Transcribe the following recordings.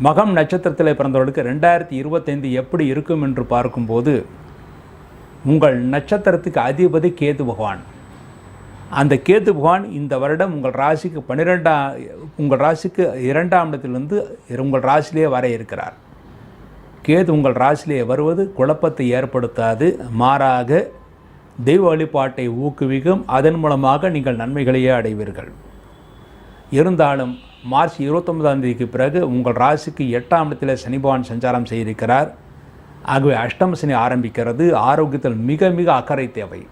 மகம் நட்சத்திரத்தில் பிறந்தவர்களுக்கு ரெண்டாயிரத்தி இருபத்தைந்து எப்படி இருக்கும் என்று பார்க்கும்போது உங்கள் நட்சத்திரத்துக்கு அதிபதி கேது பகவான். அந்த கேது பகவான் இந்த வருடம் உங்கள் ராசிக்கு பன்னிரெண்டாம் உங்கள் ராசிக்கு இரண்டாம் இடத்திலிருந்து உங்கள் ராசிலேயே வர இருக்கிறார். கேது உங்கள் ராசிலேயே வருவது குழப்பத்தை ஏற்படுத்தாது மாறாக தெய்வ வழிபாட்டை ஊக்குவிக்கும். அதன் மூலமாக நீங்கள் நன்மைகளையே அடைவீர்கள். இருந்தாலும் மார்ச் இருபத்தொன்பதாம் தேதிக்கு பிறகு உங்கள் ராசிக்கு எட்டாம் இடத்தில் சனி பகவான் சஞ்சாரம் செய்திருக்கிறார். ஆகவே அஷ்டம சனி ஆரம்பிக்கிறது. ஆரோக்கியத்தில் மிக மிக அக்கறை தேவை.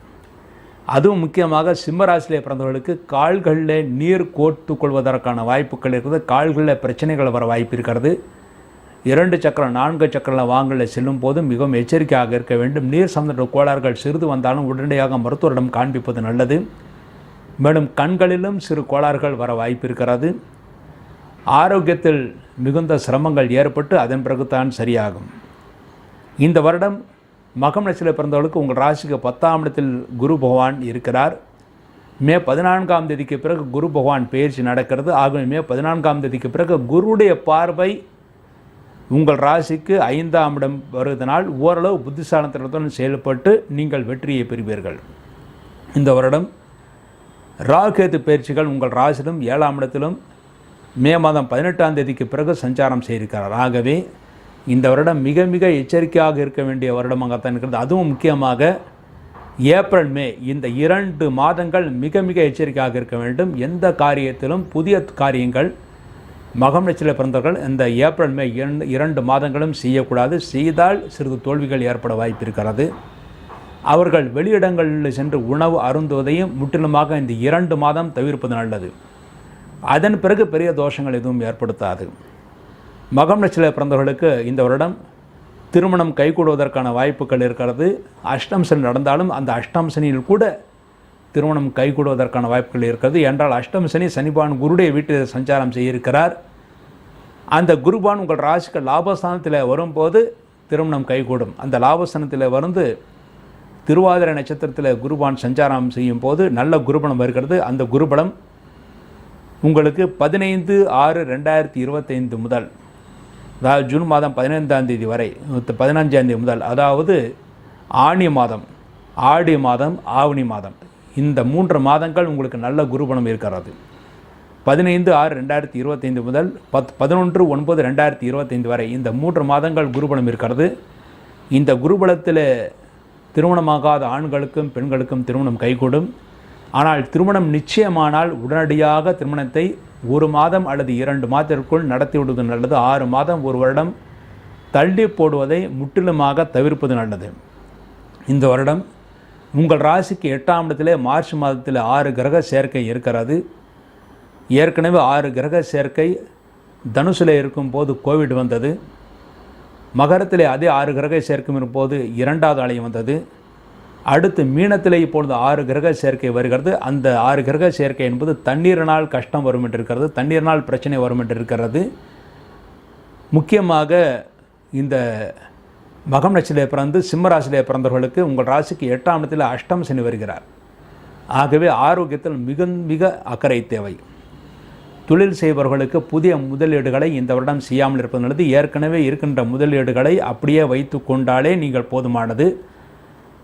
அதுவும் முக்கியமாக சிம்மராசியில் பிறந்தவர்களுக்கு கால்களில் நீர் கோர்த்து கொள்வதற்கான வாய்ப்புகள் இருக்கிறது கால்களில் பிரச்சனைகள் வர வாய்ப்பு இருக்கிறது. இரண்டு சக்கரம் நான்கு சக்கரம் வாங்கல செல்லும் போது மிகவும் எச்சரிக்கையாக இருக்க வேண்டும். நீர் சம்பந்த கோளாறுகள் சிறிது வந்தாலும் உடனடியாக மருத்துவரிடம் காண்பிப்பது நல்லது. மேலும் கண்களிலும் சிறு கோளாறுகள் வர வாய்ப்பு இருக்கிறது. ஆரோக்கியத்தில் மிகுந்த சிரமங்கள் ஏற்பட்டு அதன் பிறகுதான் சரியாகும். இந்த வருடம் மகம் நட்சத்திர பிறந்தவர்களுக்கு உங்கள் ராசிக்கு பத்தாம் இடத்தில் குரு பகவான் இருக்கிறார். மே பதினான்காம் தேதிக்கு பிறகு குரு பகவான் பயிற்சி நடக்கிறது. ஆகவே மே பதினான்காம் தேதிக்கு பிறகு குருடைய பார்வை உங்கள் ராசிக்கு ஐந்தாம் இடம் வருவதனால் ஓரளவு புத்திசாலத்தினத்துடன் செயல்பட்டு நீங்கள் வெற்றியை பெறுவீர்கள். இந்த வருடம் ராகேது பயிற்சிகள் உங்கள் ராசியிலும் ஏழாம் இடத்திலும் மே மாதம் பதினெட்டாம் தேதிக்கு பிறகு சஞ்சாரம் செய்திருக்கிறார். ஆகவே இந்த வருடம் மிக மிக எச்சரிக்கையாக இருக்க வேண்டிய வருடமாகத்தான் இருக்கிறது. அதுவும் முக்கியமாக ஏப்ரல் மே இந்த இரண்டு மாதங்கள் மிக மிக எச்சரிக்கையாக இருக்க வேண்டும். எந்த காரியத்திலும் புதிய காரியங்கள் மகம் நச்சில பிறந்தவர்கள் இந்த ஏப்ரல் மே இரண்டு இரண்டு மாதங்களும் செய்யக்கூடாது. செய்தால் சிறிது தோல்விகள் ஏற்பட வாய்ப்பு இருக்கிறது அவர்கள் வெளியிடங்களில் சென்று உணவு அருந்துவதையும் முற்றிலுமாக இந்த இரண்டு மாதம் தவிர்ப்பது நல்லது. அதன் பிறகு பெரிய தோஷங்கள் எதுவும் ஏற்படுத்தாது. மகம் நட்சத்திர பிறந்தவர்களுக்கு இந்த வருடம் திருமணம் கைகூடுவதற்கான வாய்ப்புகள் இருக்கிறது. அஷ்டம் சனி நடந்தாலும் அந்த அஷ்டம் சனியில் கூட திருமணம் கைகூடுவதற்கான வாய்ப்புகள் இருக்கிறது. என்றால் அஷ்டம் சனி சனிபான் குருடைய வீட்டில் சஞ்சாரம் செய்திருக்கிறார் அந்த குருபான் உங்கள் ராசிக்கு லாபஸ்தானத்தில் வரும்போது திருமணம் கைகூடும். அந்த லாபஸ்தானத்தில் வந்து திருவாதிரை நட்சத்திரத்தில் குருபான் சஞ்சாரம் செய்யும் போது நல்ல குருபலம் வருகிறது. அந்த குருபலம் உங்களுக்கு பதினைந்து ஆறு ரெண்டாயிரத்தி இருபத்தைந்து முதல் அதாவது ஜூன் மாதம் பதினைந்தாம் தேதி வரை பதினஞ்சாம் தேதி முதல் அதாவது ஆணி மாதம் ஆடி மாதம் ஆவணி மாதம் இந்த மூன்று மாதங்கள் உங்களுக்கு நல்ல குருபலம் இருக்கிறது. பதினைந்து ஆறு ரெண்டாயிரத்தி இருபத்தைந்து முதல் பத் பதினொன்று ஒன்பது ரெண்டாயிரத்தி இருபத்தைந்து வரை இந்த மூன்று மாதங்கள் குருபலம் இருக்கிறது. இந்த குருபலத்தில் திருமணமாகாத ஆண்களுக்கும் பெண்களுக்கும் திருமணம் கைகூடும். ஆனால் திருமணம் நிச்சயமானால் உடனடியாக திருமணத்தை ஒரு மாதம் அல்லது இரண்டு மாதத்திற்குள் நடத்தி விடுவது நல்லது. ஆறு மாதம் ஒரு வருடம் தள்ளி போடுவதை முற்றிலுமாக தவிர்ப்பது நல்லது. இந்த வருடம் உங்கள் ராசிக்கு எட்டாம் இடத்திலே மார்ச் மாதத்தில் ஆறு கிரக சேர்க்கை இருக்கிறது. ஏற்கனவே ஆறு கிரக சேர்க்கை தனுசில் இருக்கும்போது கோவிட் வந்தது. மகரத்தில் அதே ஆறு கிரக சேர்க்கும் போது இரண்டாவது அலையும் வந்தது. அடுத்து மீனத்திலே இப்பொழுது ஆறு கிரக சேர்க்கை வருகிறது. அந்த ஆறு கிரக சேர்க்கை என்பது தண்ணீரினால் கஷ்டம் வரும் என்று இருக்கிறது தண்ணீரினால் பிரச்சனை வரும் என்று இருக்கிறது. முக்கியமாக இந்த மகம் நட்சத்திலே பிறந்து சிம்மராசிலே பிறந்தவர்களுக்கு உங்கள் ராசிக்கு எட்டாம் இடத்தில் அஷ்டம் சனி வருகிறார். ஆகவே ஆரோக்கியத்தில் மிக மிக அக்கறை தேவை. தொழில் செய்பவர்களுக்கு புதிய முதலீடுகளை இந்த வருடம் செய்யாமல் இருப்பது நல்லது. ஏற்கனவே இருக்கின்ற முதலீடுகளை அப்படியே வைத்து கொண்டாலே நீங்கள் போதுமானது.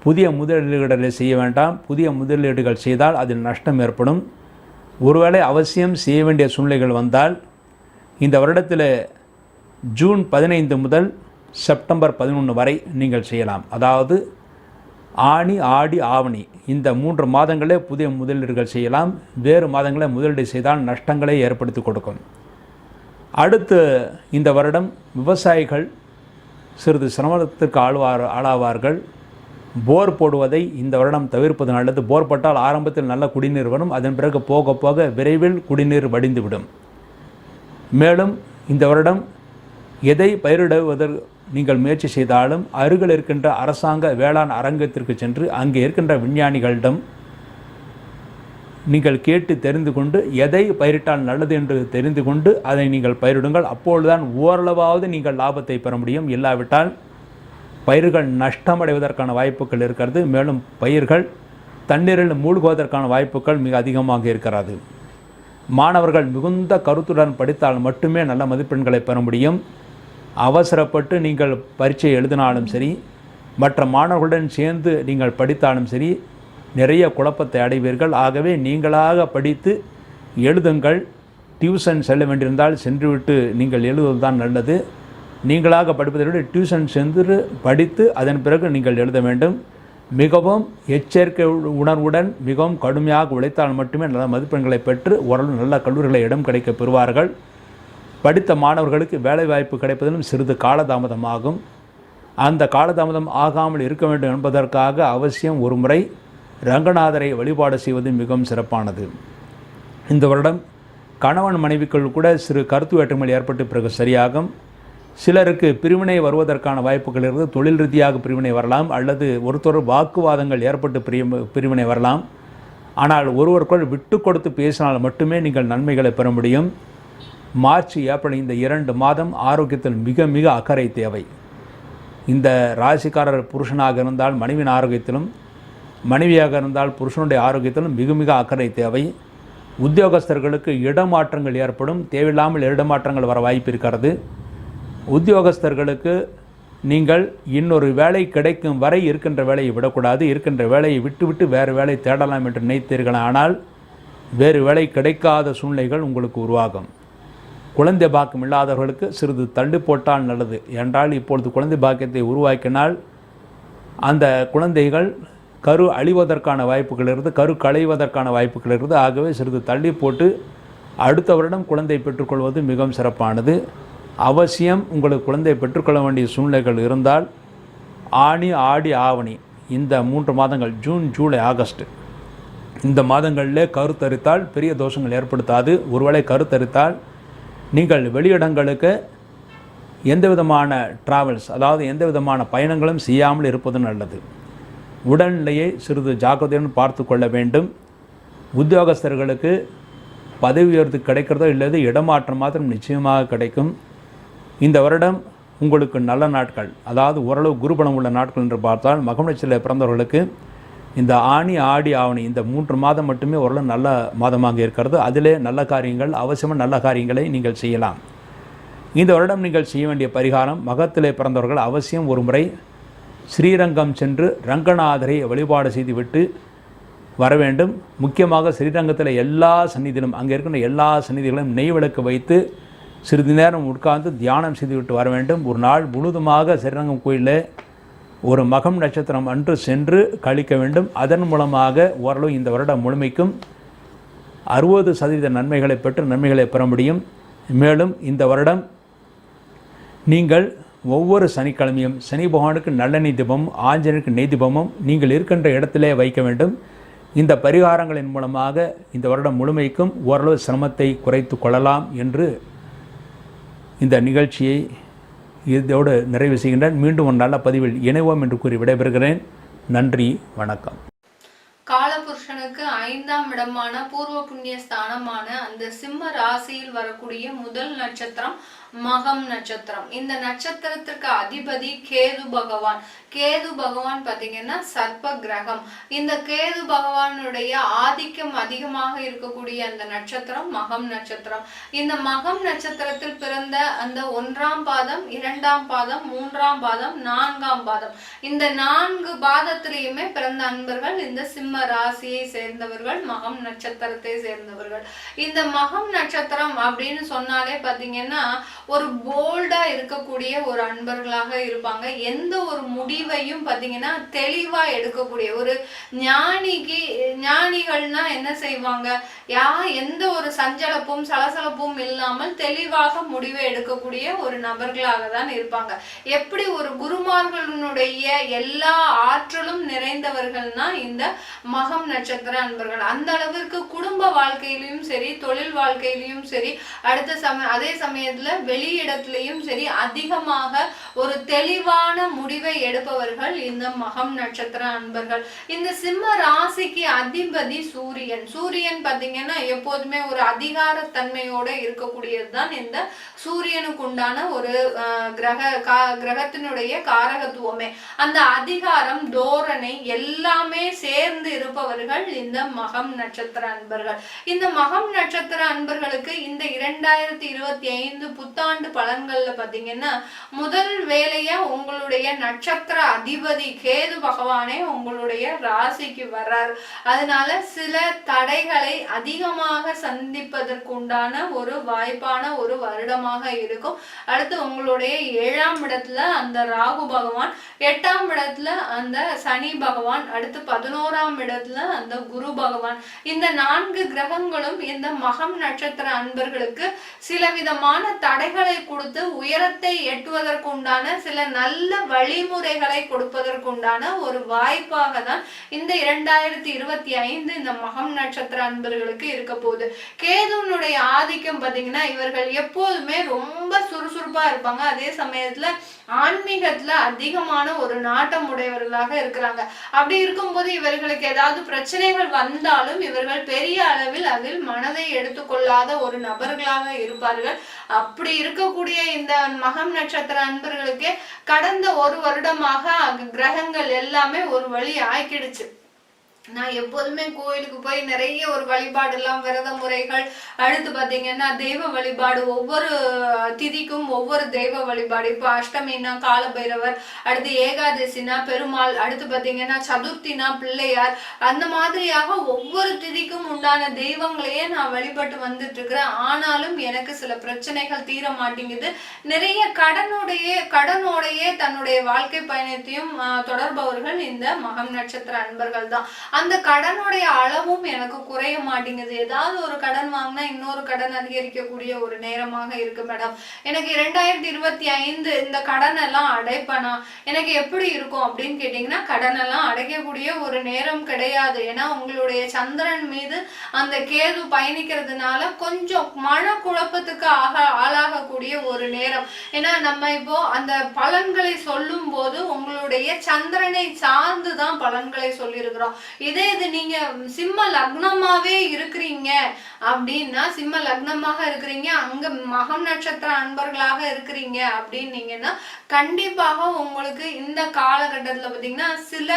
புதிய முதலீடுகளை செய்ய வேண்டாம். புதிய முதலீடுகள் செய்தால் அதில் நஷ்டம் ஏற்படும். ஒருவேளை அவசியம் செய்ய வேண்டிய சூழ்நிலைகள் வந்தால் இந்த வருடத்தில் ஜூன் பதினைந்து முதல் செப்டம்பர் பதினொன்று வரை நீங்கள் செய்யலாம். அதாவது ஆணி ஆடி ஆவணி இந்த மூன்று மாதங்களே புதிய முதலீடுகள் செய்யலாம். வேறு மாதங்களே முதலீடு செய்தால் நஷ்டங்களை ஏற்படுத்தி கொடுக்கும். அடுத்து இந்த வருடம் விவசாயிகள் சிறிது சிரமத்திற்கு ஆழ்வார் ஆளாவார்கள். போர் போடுவதை இந்த வருடம் தவிர்ப்பது நல்லது. போர் போட்டால் ஆரம்பத்தில் நல்ல குடிநீர் வரும். அதன் பிறகு போக போக விரைவில் குடிநீர் வடிந்துவிடும். மேலும் இந்த வருடம் எதை பயிரிடுவதற்கு நீங்கள் முயற்சி செய்தாலும் அருகில் இருக்கின்ற அரசாங்க வேளாண் அரங்கத்திற்கு சென்று அங்கே இருக்கின்ற விஞ்ஞானிகளிடம் நீங்கள் கேட்டு தெரிந்து கொண்டு எதை பயிரிட்டால் நல்லது என்று தெரிந்து கொண்டு அதை நீங்கள் பயிரிடுங்கள். அப்பொழுதுதான் ஓரளவாவது நீங்கள் லாபத்தை பெற முடியும். இல்லாவிட்டால் பயிர்கள் நஷ்டமடைவதற்கான வாய்ப்புகள் இருக்கிறது. மேலும் பயிர்கள் தண்ணீரில் மூழ்குவதற்கான வாய்ப்புகள் மிக அதிகமாக இருக்கிறது. மாணவர்கள் மிகுந்த கருத்துடன் படித்தால் மட்டுமே நல்ல மதிப்பெண்களை பெற முடியும். அவசரப்பட்டு நீங்கள் பரீட்சை எழுதினாலும் சரி மற்ற மாணவர்களுடன் சேர்ந்து நீங்கள் படித்தாலும் சரி நிறைய குழப்பத்தை அடைவீர்கள். ஆகவே நீங்களாக படித்து எழுதுங்கள். டியூஷன் செல்ல வேண்டியிருந்தால் சென்றுவிட்டு நீங்கள் எழுதுவது தான் நல்லது. நீங்களாக படிப்பதை விட டியூஷன் சென்று படித்து அதன் பிறகு நீங்கள் எழுத வேண்டும். மிகவும் எச்சரிக்கை உணர்வுடன் மிகவும் கடுமையாக உழைத்தால் மட்டுமே நல்ல மதிப்பெண்களை பெற்று ஓரளவு நல்ல கல்லூரிகளை இடம் கிடைக்க பெறுவார்கள். படித்த மாணவர்களுக்கு வேலைவாய்ப்பு கிடைப்பதிலும் சிறிது காலதாமதமாகும். அந்த காலதாமதம் ஆகாமல் இருக்க வேண்டும் என்பதற்காக அவசியம் ஒரு முறை ரங்கநாதரை வழிபாடு செய்வது மிகவும் சிறப்பானது. இந்த வருடம் கணவன் மனைவிக்குள் கூட சிறு கருத்து வேற்றுமைகள் ஏற்பட்டு பிறகு சரியாகும். சிலருக்கு பிரிவினை வருவதற்கான வாய்ப்புகள் இருக்குது தொழில் ரீதியாக பிரிவினை வரலாம் அல்லது ஒருத்தர் வாக்குவாதங்கள் ஏற்பட்டு பிரி பிரிவினை வரலாம். ஆனால் ஒருவருக்குள் விட்டு கொடுத்து பேசினால் மட்டுமே நீங்கள் நன்மைகளை பெற முடியும். மார்ச் ஏப்ரல் இந்த இரண்டு மாதம் ஆரோக்கியத்தில் மிக மிக அக்கறை தேவை. இந்த ராசிக்காரர் புருஷனாக இருந்தால் மனைவியின் ஆரோக்கியத்திலும் மனைவியாக இருந்தால் புருஷனுடைய ஆரோக்கியத்திலும் மிக மிக அக்கறை தேவை. உத்தியோகஸ்தர்களுக்கு இடமாற்றங்கள் ஏற்படும். தேவையில்லாமல் இடமாற்றங்கள் வர வாய்ப்பு இருக்கிறது. உத்தியோகஸ்தர்களுக்கு நீங்கள் இன்னொரு வேலை கிடைக்கும் வரை இருக்கின்ற வேலையை விடக்கூடாது இருக்கின்ற வேலையை விட்டுவிட்டு வேறு வேலை தேடலாம் என்று நினைத்தீர்கள்? ஆனால் வேறு வேலை கிடைக்காத சூழ்நிலைகள் உங்களுக்கு உருவாகும். குழந்தை பாக்கியம் இல்லாதவர்களுக்கு சிறிது தண்டு போட்டால் நல்லது. என்றால் இப்பொழுது குழந்தை பாக்கியத்தை உருவாக்கினால் அந்த குழந்தைகள் கரு அழிவதற்கான வாய்ப்புகள் இருந்து கரு களைவதற்கான வாய்ப்புகள் இருந்து ஆகவே சிறிது தள்ளி போட்டு அடுத்த வருடம் குழந்தை பெற்றுக்கொள்வது மிகவும் சிறப்பானது. அவசியம் உங்களுக்கு குழந்தை பெற்றுக்கொள்ள வேண்டிய சூழ்நிலைகள் இருந்தால் ஆணி ஆடி ஆவணி இந்த மூன்று மாதங்கள் ஜூன் ஜூலை ஆகஸ்ட். இந்த மாதங்களில் கருத்தரித்தால் பெரிய தோஷங்கள் ஏற்படுத்தாது. ஒருவேளை கருத்தரித்தால் நீங்கள் வெளியிடங்களுக்கு எந்த விதமான ட்ராவல்ஸ் அதாவது எந்த விதமான பயணங்களும் செய்யாமல் இருப்பது நல்லது. உடல்நிலையை சிறிது ஜாக்கிரதையுடன் பார்த்து கொள்ள வேண்டும். உத்தியோகஸ்தர்களுக்கு பதவி உயர்வு கிடைக்கிறதோ இல்லது இடமாற்றம் மாத்திரம் நிச்சயமாக கிடைக்கும். இந்த வருடம் உங்களுக்கு நல்ல நாட்கள். அதாவது ஓரளவு குருபலம் உள்ள நாட்கள் என்று பார்த்தால் மகம் நட்சத்திரத்தில் பிறந்தவர்களுக்கு இந்த ஆணி ஆடி ஆவணி இந்த மூன்று மாதம் மட்டுமே ஓரளவு நல்ல மாதமாக இருக்கிறது. அதிலே நல்ல காரியங்கள் அவசியமாக நல்ல காரியங்களை நீங்கள் செய்யலாம். இந்த வருடம் நீங்கள் செய்ய வேண்டிய பரிகாரம் மகத்திலே பிறந்தவர்கள் அவசியம் ஒரு முறை ஸ்ரீரங்கம் சென்று ரங்கநாதரை வழிபாடு செய்துவிட்டு வர வேண்டும். முக்கியமாக ஸ்ரீரங்கத்தில் எல்லா சந்நிதியிலும் அங்கே இருக்கின்ற எல்லா சந்நிதிகளையும் நெய் விளக்கு வைத்து சிறிது நேரம் உட்கார்ந்து தியானம் செய்துவிட்டு வர வேண்டும். ஒரு நாள் முழுதுமாக ஸ்ரீரங்கம் கோயிலில் ஒரு மகம் நட்சத்திரம் அன்று சென்று கழிக்க வேண்டும். அதன் மூலமாக ஓரளவு இந்த வருடம் முழுமைக்கும் அறுபது சதவீத நன்மைகளை பெற்று நன்மைகளை பெற முடியும். மேலும் இந்த வருடம் நீங்கள் ஒவ்வொரு சனிக்கிழமையும் சனி பகவானுக்கு நல்லெண்ணெய் தீபமும் ஆஞ்சனுக்கு நெய் தீபமும் நீங்கள் இருக்கின்ற இடத்திலே வைக்க வேண்டும். இந்த பரிகாரங்களின் மூலமாக இந்த வருடம் முழுமைக்கும் ஓரளவு சிரமத்தை குறைத்து கொள்ளலாம் என்று இந்த நிகழ்ச்சியை இதோடு நிறைவு செய்கின்றேன். மீண்டும் ஒரு நல்ல பதிவில் இணைவோம் என்று கூறி விடைபெறுகிறேன். நன்றி வணக்கம். காலபுருஷனுக்கு ஐந்தாம் இடமான பூர்வ புண்ணிய ஸ்தானமான அந்த சிம்ம ராசியில் வரக்கூடிய முதல் நட்சத்திரம் மகம் நட்சத்திரம். இந்த நட்சத்திரத்திற்கு அதிபதி கேது பகவான். கேது பகவான் பாத்தீங்கன்னா சர்ப்ப கிரகம் இந்த கேது பகவானுடைய ஆதிக்கம் அதிகமாக இருக்கக்கூடிய அந்த நட்சத்திரம் மகம் நட்சத்திரம். இந்த மகம் நட்சத்திரத்தில் பிறந்த அந்த ஒன்றாம் பாதம் இரண்டாம் பாதம் மூன்றாம் பாதம் நான்காம் பாதம். இந்த நான்கு பாதத்திலையுமே பிறந்த அன்பர்கள் இந்த சிம்ம ராசியை சேர்ந்தவர்கள் மகம் நட்சத்திரத்தை சேர்ந்தவர்கள். இந்த மகம் நட்சத்திரம் அப்படின்னு சொன்னாலே பாத்தீங்கன்னா ஒரு போல்டா இருக்கக்கூடிய ஒரு அன்பர்களாக இருப்பாங்க. எந்த ஒரு முடிவையும் பாத்தீங்கன்னா தெளிவா எடுக்கக்கூடிய ஒரு ஞானிக்கு ஞானிகள்னா என்ன செய்வாங்க? யா எந்த ஒரு சஞ்சலப்பும் சலசலப்பும் இல்லாமல் தெளிவாக முடிவை எடுக்கக்கூடிய ஒரு நபர்களாக தான் இருப்பாங்க. எப்படி ஒரு குருமார்களுடைய எல்லா ஆற்றலும் நிறைந்தவர்கள்னா இந்த மகம் நட்சத்திர அன்பர்கள். அந்த அளவிற்கு குடும்ப வாழ்க்கையிலும் சரி தொழில் வாழ்க்கையிலும் சரி அடுத்த சமயம் அதே சமயத்துல வெளியிடத்திலையும் சரி அதிகமாக ஒரு தெளிவான முடிவை எடுப்பவர்கள் இந்த மகம் நட்சத்திர அன்பர்கள். இந்த சிம்ம ராசிக்கு அதிபதி சூரியன். சூரியன் பாத்தீங்கன்னா எப்போதுமே ஒரு அதிகாரத்தன்மையோட இருக்கக்கூடியது தான் இந்த சூரியனுக்கு உண்டான ஒரு கிரக கா கிரகத்தினுடைய காரகத்துவமே. அந்த அதிகாரம் தோரணை எல்லாமே சேர்ந்து இருப்பவர்கள் இந்த மகம் நட்சத்திர அன்பர்கள். இந்த மகம் நட்சத்திர அன்பர்களுக்கு இந்த இரண்டாயிரத்தி இருபத்தி ஐந்து புத்தாண்டு பலன்கள்ல பாத்தீங்கன்னா முதல் வேலையா உங்களுடைய நட்சத்திர அதிபதி கேது பகவானே உங்களுடைய ராசிக்கு வர்றார். அதனால சில தடைகளை அதிகமாக சந்திப்பதற்கு உண்டான ஒரு வாய்ப்பான ஒரு வருடமாக இருக்கும். அடுத்து உங்களுடைய ஏழாம் இடத்துல அந்த ராகு பகவான் எட்டாம் இடத்துல அந்த சனி பகவான் அடுத்து பதினோராம் இடத்துல அந்த குரு பகவான். இந்த நான்கு கிரகங்களும் இந்த மகம் நட்சத்திர அன்பர்களுக்கு சில விதமான தடைகள் கொடுத்து உயரத்தை எட்டுவதற்குண்டான சில நல்ல வழிமுறைகளை கொடுப்பதற்குண்டான ஒரு வாய்ப்பாக தான் இந்த இரண்டாயிரத்தி இருபத்தி ஐந்து இந்த மகம் நட்சத்திர அன்பர்களுக்கு இருக்க போகுது. கேதுனுடைய ஆதிக்கம் பார்த்தீங்கன்னா இவர்கள் எப்போதுமே ரொம்ப சுறுசுறுப்பா இருப்பாங்க. அதே சமயத்துல ஆன்மீகத்துல அதிகமான ஒரு நாட்டம் உடையவர்களாக இருக்கிறாங்க. அப்படி இருக்கும்போது இவர்களுக்கு ஏதாவது பிரச்சனைகள் வந்தாலும் இவர்கள் பெரிய அளவில் அதில் மனதை எடுத்துக்கொள்ளாத ஒரு நபர்களாக இருப்பார்கள். அப்படி இருக்கக்கூடிய இந்த மகம் நட்சத்திர அன்பர்களுக்கு கடந்த ஒரு வருடமாக கிரகங்கள் எல்லாமே ஒரு வழி ஆக்கிடுச்சு நான் எப்போதுமே கோயிலுக்கு போய் நிறைய ஒரு வழிபாடு எல்லாம் விரத முறைகள் அடுத்து பாத்தீங்கன்னா தெய்வ வழிபாடு ஒவ்வொரு திதிக்கும் ஒவ்வொரு தெய்வ வழிபாடு. இப்போ அஷ்டமினா காலபைரவர் அடுத்து ஏகாதசினா பெருமாள் அடுத்து பாத்தீங்கன்னா சதுர்த்தினா பிள்ளையார். அந்த மாதிரியாக ஒவ்வொரு திதிக்கும் உண்டான தெய்வங்களையே நான் வழிபட்டு வந்துட்டு இருக்கிறேன் ஆனாலும் எனக்கு சில பிரச்சனைகள் தீர மாட்டேங்குது. நிறைய கடனுடைய கடனோடையே தன்னுடைய வாழ்க்கை பயணத்தையும் தொடர்பவர்கள் இந்த மகம் நட்சத்திர அன்பர்கள் தான் அந்த கடனுடைய அளவும் எனக்கு குறைய மாட்டேங்குது. ஏதாவது ஒரு கடன் வாங்கினா இன்னொரு கடன் அதிகரிக்கக்கூடிய ஒரு நேரமாக இருக்கு மேடம் எனக்கு இரண்டாயிரத்தி இருபத்தி ஐந்து இந்த கடன் எல்லாம் அடைப்பனா? எனக்கு எப்படி இருக்கும் அப்படின்னு கேட்டிங்கன்னா கடன் எல்லாம் அடைக்கக்கூடிய ஒரு நேரம் கிடையாது. ஏன்னா உங்களுடைய சந்திரன் மீது அந்த கேது பயணிக்கிறதுனால கொஞ்சம் மன குழப்பத்துக்கு ஆக ஆளாகக்கூடிய ஒரு நேரம். ஏன்னா நம்ம இப்போ அந்த பலன்களை சொல்லும் போது உங்களுடைய சந்திரனை சார்ந்து தான் பலன்களை சொல்லியிருக்கிறோம். இதே இது நீங்க சிம்ம லக்னமாவே இருக்கிறீங்க அப்படின்னா சிம்ம லக்னமாக இருக்கிறீங்க அங்க மகம் நட்சத்திர அன்பர்களாக இருக்கிறீங்க அப்படின்னீங்கன்னா கண்டிப்பாக உங்களுக்கு இந்த காலகட்டத்துல பாத்தீங்கன்னா சில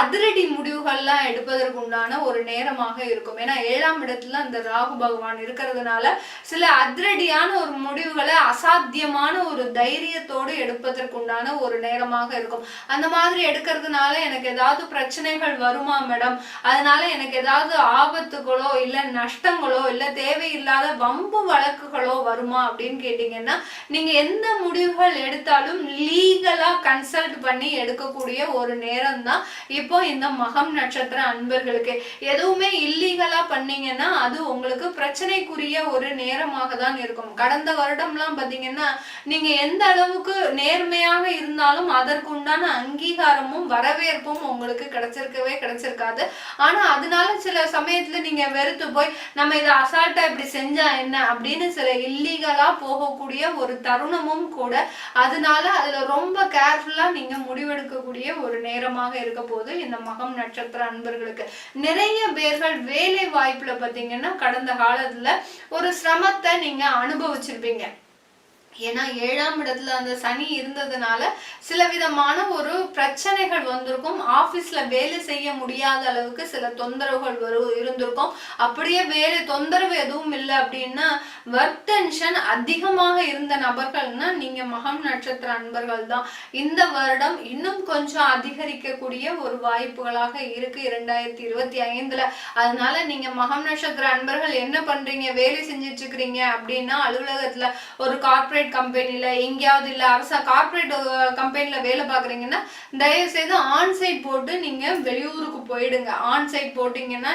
அதிரடி முடிவுகள்லாம் எடுப்பதற்கு உண்டான ஒரு நேரமாக இருக்கும். ஏன்னா ஏழாம் இடத்துல அந்த ராகு பகவான் இருக்கிறதுனால சில அதிரடியான ஒரு முடிவுகளை அசாத்தியமான ஒரு தைரியத்தோடு எடுப்பதற்கு உண்டான ஒரு நேரமாக இருக்கும். அந்த மாதிரி எடுக்கிறதுனால எனக்கு ஏதாவது பிரச்சனைகள் வருமா மேடம்? அதனால எனக்கு ஏதாவது ஆபத்துகளோ இல்லை நஷ்டங்களோ இல்லை தேவையில்லாத வம்பு வழக்குகளோ வருமா அப்படின்னு கேட்டீங்கன்னா நீங்க எந்த முடிவுகள் எடுத்தாலும் லீகலா கன்சல்ட் பண்ணி எடுக்கக்கூடிய ஒரு நேரம் தான் இப்போ இந்த மகம் நட்சத்திர அன்பர்களுக்கு எதுவுமே இல்லீகலா பண்ணீங்கன்னா அது உங்களுக்கு பிரச்சனைக்குரிய ஒரு நேரமாக தான் இருக்கும். கடந்த வருடம்லாம் பாத்தீங்கன்னா நீங்க எந்த அளவுக்கு நேர்மையாக இருந்தாலும் அதற்குண்டான அங்கீகாரமும் வரவேற்பும் உங்களுக்கு கிடைச்சிருக்கவே கிடைச்சிருக்காது. ஆனா அதனால சில சமயத்துல நீங்க வெறுத்து போய் நம்ம இதை அசால்ட்டா இப்படி செஞ்சா என்ன? அப்படின்னு சில இல்லீகலா போகக்கூடிய ஒரு தருணமும் கூட அதனால அதுல ரொம்ப கேர்ஃபுல்லா நீங்க முடிவெடுக்கக்கூடிய ஒரு நேரமாக இருக்க போகுது போகுது இந்த மகம் நட்சத்திர அன்பர்களுக்கு. நிறைய பேர்கள் வேலை வாய்ப்புல பாத்தீங்கன்னா கடந்த காலத்துல ஒரு சிரமத்தை நீங்க அனுபவிச்சிருப்பீங்க. ஏன்னா ஏழாம் இடத்துல அந்த சனி இருந்ததுனால சில விதமான ஒரு பிரச்சனைகள் வந்திருக்கும். ஆஃபீஸில் வேலை செய்ய முடியாத அளவுக்கு சில தொந்தரவுகள் வரும் இருந்திருக்கும். அப்படியே வேலை தொந்தரவு எதுவும் இல்லை அப்படின்னா ஒர்க் டென்ஷன் அதிகமாக இருந்த நபர்கள்னா நீங்க மகம் நட்சத்திர அன்பர்கள் தான். இந்த வருடம் இன்னும் கொஞ்சம் அதிகரிக்கக்கூடிய ஒரு வாய்ப்புகளாக இருக்கு இரண்டாயிரத்தி இருபத்தி ஐந்துல. அதனால நீங்க மகம் நட்சத்திர அன்பர்கள் என்ன பண்றீங்க? வேலை செஞ்சுட்டு இருக்கிறீங்க அப்படின்னா அலுவலகத்தில் ஒரு கார்ப்பரேட் கம்பெனியில் எங்கேயாவது இல்லை அரசா கார்பரேட் கம்பெனியில் வேலை பார்க்குறீங்கன்னா தயவு செய்து ஆன் சைட் போட்டு நீங்கள் வெளியூருக்கு போயிடுங்க. ஆன் சைட்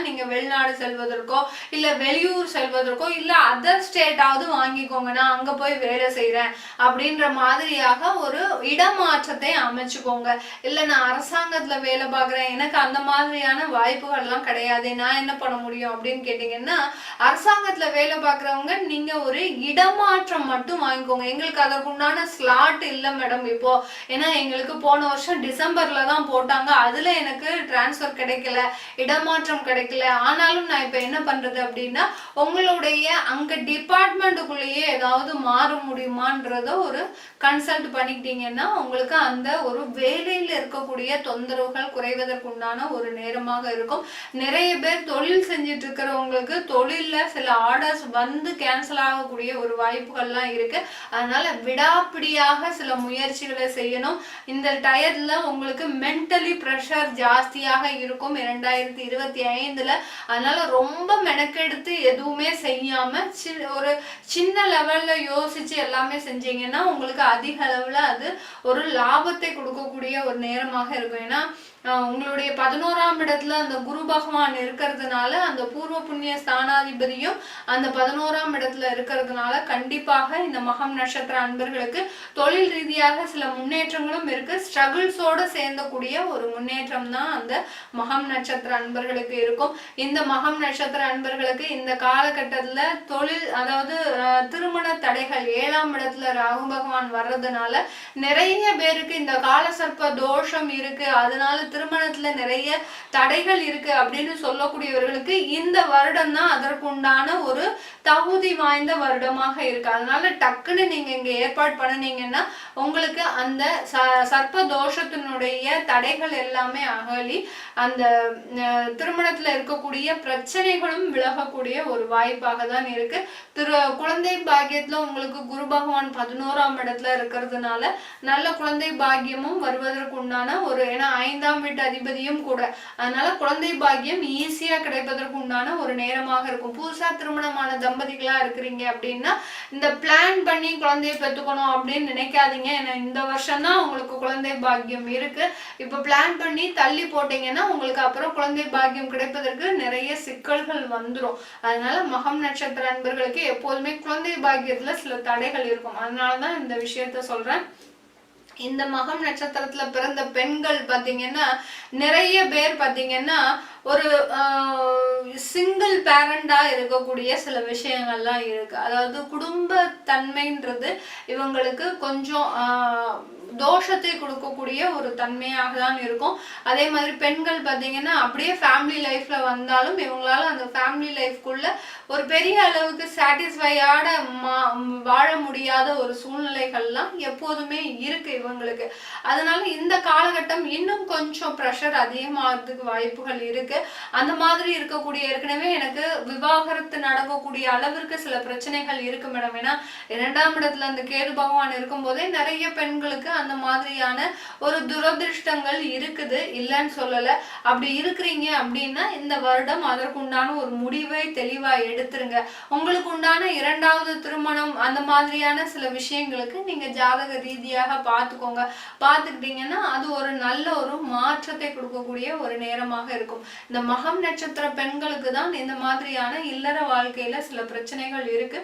நீங்கள் வெளிநாடு செல்வதற்கோ இல்லை வெளியூர் செல்வதற்கோ இல்லை அதர் ஸ்டேட்டாவது வாங்கிக்கோங்க. நான் அங்கே போய் வேலை செய்கிறேன் அப்படின்ற மாதிரியாக ஒரு இடமாற்றத்தை அமைச்சுக்கோங்க. இல்லை நான் அரசாங்கத்தில் வேலை பார்க்குறேன். எனக்கு அந்த மாதிரியான வாய்ப்புகள்லாம் கிடையாது. நான் என்ன பண்ண முடியும் அப்படின்னு கேட்டிங்கன்னா அரசாங்கத்தில் வேலை பார்க்குறவங்க நீங்கள் ஒரு இடமாற்றம் மட்டும் வாங்கிக்கோங்க. எங்களுக்கு அதற்குண்டான ஸ்லாட் இல்லை மேடம் இப்போ. ஏன்னா எங்களுக்கு போன வருஷம் டிசம்பர்ல தான் போட்டாங்க. அதுல எனக்கு டிரான்ஸ்ஃபர் கிடைக்கல. இடமாற்றம் கிடைக்கல. ஆனாலும் நான் இப்போ என்ன பண்றது அப்படின்னா உங்களுடைய அங்க டிபார்ட்மெண்ட்டுக்குள்ளேயே ஏதாவது மாற முடியுமான்றத ஒரு கன்சல்ட் பண்ணிக்கிட்டீங்கன்னா உங்களுக்கு அந்த ஒரு வேலையில இருக்கக்கூடிய தொந்தரவுகள் குறைவதற்குண்டான ஒரு நேரமாக இருக்கும். நிறைய பேர் தொழில் செஞ்சிட்டு இருக்கிறவங்களுக்கு தொழில்ல சில ஆர்டர்ஸ் வந்து கேன்சல் ஆகக்கூடிய ஒரு வாய்ப்புகள்லாம் இருக்கு. அதனால விடாப்பிடியாக சில முயற்சிகளை செய்யணும். இந்த டயர்ல உங்களுக்கு மென்டலி ப்ரெஷர் ஜாஸ்தியாக இருக்கும். இரண்டாயிரத்தி இருபத்தி ஐந்துல அதனால ரொம்ப மெனக்கெடுத்து எதுவுமே செய்யாம ஒரு சின்ன லெவல்ல யோசிச்சு எல்லாமே செஞ்சீங்கன்னா உங்களுக்கு அதிக அளவுல அது ஒரு லாபத்தை கொடுக்கக்கூடிய ஒரு நேரமாக இருக்கும். ஏன்னா உங்களுடைய பதினோராம் இடத்துல அந்த குரு பகவான் இருக்கிறதுனால அந்த பூர்வ புண்ணிய ஸ்தானாதிபதியும் அந்த பதினோராம் இடத்துல இருக்கிறதுனால கண்டிப்பாக இந்த மகம் நட்சத்திர அன்பர்களுக்கு தொழில் ரீதியாக சில முன்னேற்றங்களும் இருக்கு. ஸ்ட்ரகிள்ஸோட சேர்ந்தக்கூடிய ஒரு முன்னேற்றம் தான் அந்த மகம் நட்சத்திர அன்பர்களுக்கு இருக்கும். இந்த மகம் நட்சத்திர அன்பர்களுக்கு இந்த காலகட்டத்தில் தொழில் அதாவது திருமண தடைகள் ஏழாம் இடத்துல ராகு பகவான் வர்றதுனால நிறைய பேருக்கு இந்த காலசர்ப்ப தோஷம் இருக்கு. அதனால திருமணத்துல நிறைய தடைகள் இருக்கு அப்படின்னு சொல்லக்கூடியவர்களுக்கு இந்த வருடம் தான் அதற்குண்டான ஒரு தகுதி வாய்ந்த வருடமாக இருக்கு. அதனால டக்குன்னு நீங்க இங்க ஏற்பாடு பண்ணினீங்கன்னா உங்களுக்கு அந்த ச- சர்ப்ப தோஷத்தினுடைய தடைகள் எல்லாமே அகலி அந்த திருமணத்துல இருக்கக்கூடிய பிரச்சனைகளும் விலகக்கூடிய ஒரு வாய்ப்பாக தான் இருக்கு. திரு குழந்தை பாக்கியத்துல உங்களுக்கு குரு பகவான் பதினோராம் இடத்துல இருக்கிறதுனால நல்ல குழந்தை பாக்கியமும் வருவதற்கு உண்டான ஒரு ஏன்னா ஐந்தாம் வீட்டு அதிபதியும் கூட. அதனால குழந்தை பாக்கியம் ஈஸியா கிடைப்பதற்கு உண்டான ஒரு நேரமாக இருக்கும். புதுசா திருமணமான தம்பதிகளா இருக்கிறீங்க அப்படின்னா இந்த பிளான் பண்ணி குழந்தையை பெற்றுக்கணும் அப்படின்னு நினைக்காதீங்க. ஏன்னா இந்த வருஷம் தான் உங்களுக்கு குழந்தை பாக்கியம் இருக்கு. இப்போ பிளான் பண்ணி தள்ளி போட்டீங்கன்னா உங்களுக்கு அப்புறம் குழந்தை பாக்கியம் கிடைப்பதற்கு நிறைய சிக்கல்கள் வந்துடும் அதனால மகம் நட்சத்திர அன்பர்களுக்கு எப்போதுமே குழந்தை பாக்கியத்துல சில தடைகள் இருக்கும். அதனாலதான் இந்த விஷயத்த சொல்றேன். இந்த மகம் நட்சத்திரத்துல பிறந்த பெண்கள் பாத்தீங்கன்னா நிறைய பேர் பாத்தீங்கன்னா ஒரு சிங்கிள் பேரண்டா இருக்கக்கூடிய சில விஷயங்கள்லாம் இருக்கு. அதாவது குடும்ப தன்மைன்றது இவங்களுக்கு கொஞ்சம் தோஷத்தை கொடுக்கக்கூடிய ஒரு தன்மையாக தான் இருக்கும். அதே மாதிரி பெண்கள் பார்த்தீங்கன்னா அப்படியே ஃபேமிலி லைஃப்பில் வந்தாலும் இவங்களால அந்த ஃபேமிலி லைஃப்குள்ள ஒரு பெரிய அளவுக்கு சாட்டிஸ்ஃபையோட வாழ முடியாத ஒரு சூழ்நிலைகள்லாம் எப்போதுமே இருக்கு இவங்களுக்கு. அதனால இந்த காலகட்டம் இன்னும் கொஞ்சம் ப்ரெஷர் அதிகமாகிறதுக்கு வாய்ப்புகள் இருக்கு. அந்த மாதிரி இருக்கக்கூடிய ஏற்கனவே எனக்கு விவாகரத்து நடக்கக்கூடிய அளவிற்கு சில பிரச்சனைகள் இருக்கு மேடம். ஏன்னா இரண்டாம் இடத்துல அந்த கேது பகவான் இருக்கும்போதே நிறைய பெண்களுக்கு அந்த மாதிரியான ஒரு துரதிருஷ்டங்கள் இருக்குது. இல்லைன்னு சொல்லலை. அப்படி இருக்கிறீங்க அப்படின்னா இந்த வருடம் அதற்குண்டான ஒரு முடிவை தெளிவா எடுத்துருங்க. உங்களுக்கு உண்டான இரண்டாவது திருமணம் அந்த மாதிரியான சில விஷயங்களுக்கு நீங்க ஜாதக ரீதியாக பார்த்துக்கோங்க. பார்த்துக்கிட்டீங்கன்னா அது ஒரு நல்ல ஒரு மாற்றத்தை கொடுக்கக்கூடிய ஒரு நேரமாக இருக்கும். இந்த மகம் நட்சத்திர பெண்களுக்கு தான் இந்த மாதிரியான இல்லற வாழ்க்கையில சில பிரச்சனைகள் இருக்கு.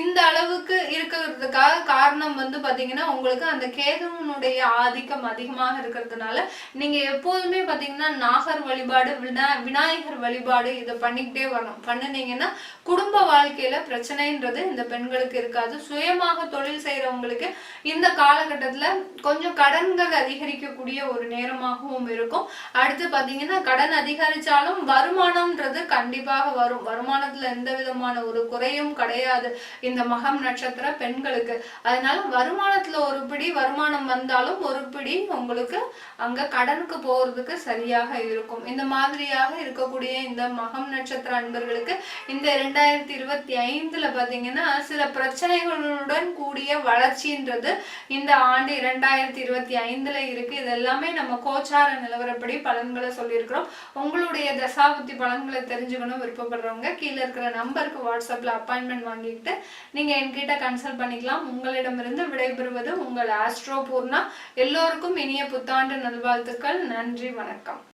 இந்த அளவுக்கு இருக்கிறதுக்காக காரணம் வந்து பாத்தீங்கன்னா உங்களுக்கு அந்த கேதுவும் சனியினுடைய ஆதிக்கம் அதிகமாக இருக்கிறதுனால நீங்க எப்போதுமே பாத்தீங்கன்னா நாகர் வழிபாடு வினா விநாயகர் வழிபாடு இதை பண்ணிக்கிட்டே வரணும். பண்ணுனீங்கன்னா குடும்ப வாழ்க்கையில பிரச்சனைன்றது இந்த பெண்களுக்கு இருக்காது. சுயமாக தொழில் செய்யறவங்களுக்கு இந்த காலகட்டத்துல கொஞ்சம் கடன்கள் அதிகரிக்கக்கூடிய ஒரு நேரமாகவும் இருக்கும். அடுத்து பாத்தீங்கன்னா கடன் அதிகரிச்சாலும் வருமானம்ன்றது கண்டிப்பாக வரும். வருமானத்துல எந்த விதமான ஒரு குறையும் கிடையாது இந்த மகம் நட்சத்திர பெண்களுக்கு. அதனால வருமானத்துல ஒரு பிடி வருமானம் வந்தாலும் ஒரு பிடி உங்களுக்கு அங்க கடனுக்கு போறதுக்கு சரியாக இருக்கும். இந்த மாதிரியாக இருக்கக்கூடிய இந்த மகம் நட்சத்திர அன்பர்களுக்கு இந்த இரண்டாயிரத்தி இருபத்தி ஐந்துல பாத்தீங்கன்னா சில பிரச்சனைகளுடன் கூடிய வளர்ச்சின்றது இந்த ஆண்டு இரண்டாயிரத்தி இருபத்தி ஐந்துல இருக்கு. இதெல்லாமே நம்ம கோச்சார நிலவரப்படி பலன்களை சொல்லியிருக்கிறோம். உங்களுடைய தசாபுத்தி பலன்களை தெரிஞ்சுக்கணும் விருப்பப்படுறவங்க கீழே இருக்கிற நம்பருக்கு வாட்ஸ்அப்ல அப்பாயின்மெண்ட் வாங்கிட்டு நீங்க என்கிட்ட கன்சல்ட் பண்ணிக்கலாம். உங்களிடமிருந்து விடைபெறுவது உங்கள் ஆஸ்ட்ரோ பூர்ணா எல்லோருக்கும் இனிய புத்தாண்டு நல்வாழ்த்துக்கள். நன்றி வணக்கம்.